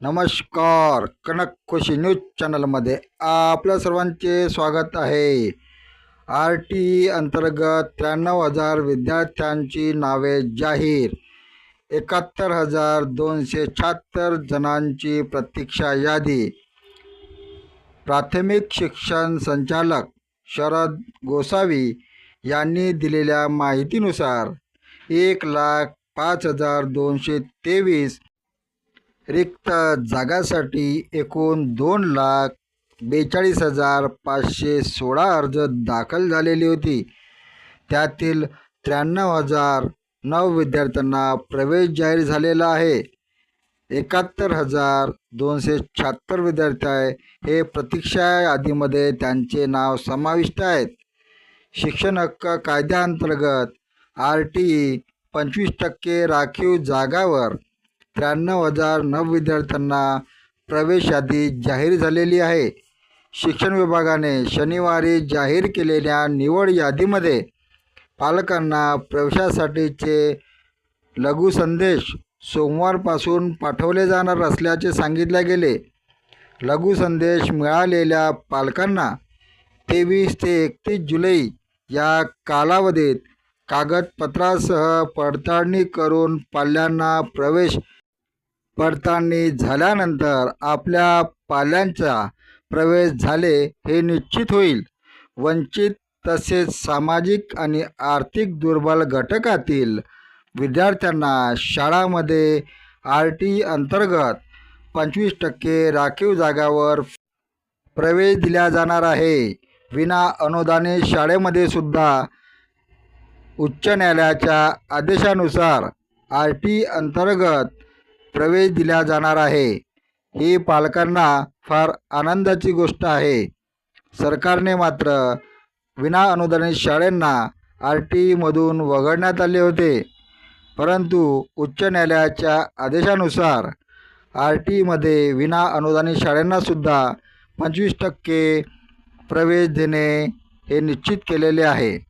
नमस्कार. कनक खुशी न्यूज चॅनलमध्ये आपल्या सर्वांचे स्वागत आहे. आर टी अंतर्गत त्र्याण्णव हजार विद्यार्थ्यांची नावे जाहीर. एकाहत्तर हजार दोनशे शहात्तर जणांची प्रतीक्षा यादी. प्राथमिक शिक्षण संचालक शरद गोसावी यांनी दिलेल्या माहितीनुसार एक लाख पाच हजार दोनशे तेवीस रिक्त जागासाठी एकूण दोन लाख बेचाळीस हजार पाचशे सोळा अर्ज दाखल झालेली होती. त्यातील त्र्याण्णव हजार नऊ विद्यार्थ्यांना प्रवेश जाहीर झालेला आहे. एकाहत्तर हजार दोनशे शहात्तर विद्यार्थी आहे हे प्रतीक्षा यादीमध्ये त्यांचे नाव समाविष्ट आहेत. शिक्षण हक्क कायद्याअंतर्गत आर टी पंचवीस टक्के राखीव जागावर त्र्याण्णव हजार नव विद्यार्थ्यांना प्रवेश यादी जाहीर झालेली आहे. शिक्षण विभागाने शनिवारी जाहीर केलेल्या निवड यादीमध्ये पालकांना प्रवेशासाठीचे लघुसंदेश सोमवारपासून पाठवले जाणार असल्याचे सांगितले गेले. लघु संदेश मिळालेल्या पालकांना तेवीस ते एकतीस जुलै या कालावधीत कागदपत्रासह पडताळणी करून पाल्यांना प्रवेश पडताळणी झाल्यानंतर आपल्या पाल्यांचा प्रवेश झाले हे निश्चित होईल. वंचित तसेच सामाजिक आणि आर्थिक दुर्बल घटकातील विद्यार्थ्यांना शाळामध्ये आर टी अंतर्गत पंचवीस टक्के राखीव जागावर प्रवेश दिला जाणार आहे. विना अनुदाने शाळेमध्ये सुद्धा उच्च न्यायालयाच्या आदेशानुसार आर टी अंतर्गत प्रवेश दिला जाणार आहे. ही पालकांना फार आनंदाची गोष्ट आहे. सरकारने मात्र विना अनुदानित शाळांना आर टीमधून वगळण्यात आले होते. परंतु उच्च न्यायालयाच्या आदेशानुसार आर टीमध्ये विना अनुदानित शाळांनासुद्धा पंचवीस टक्के प्रवेश देणे हे निश्चित केलेले आहे.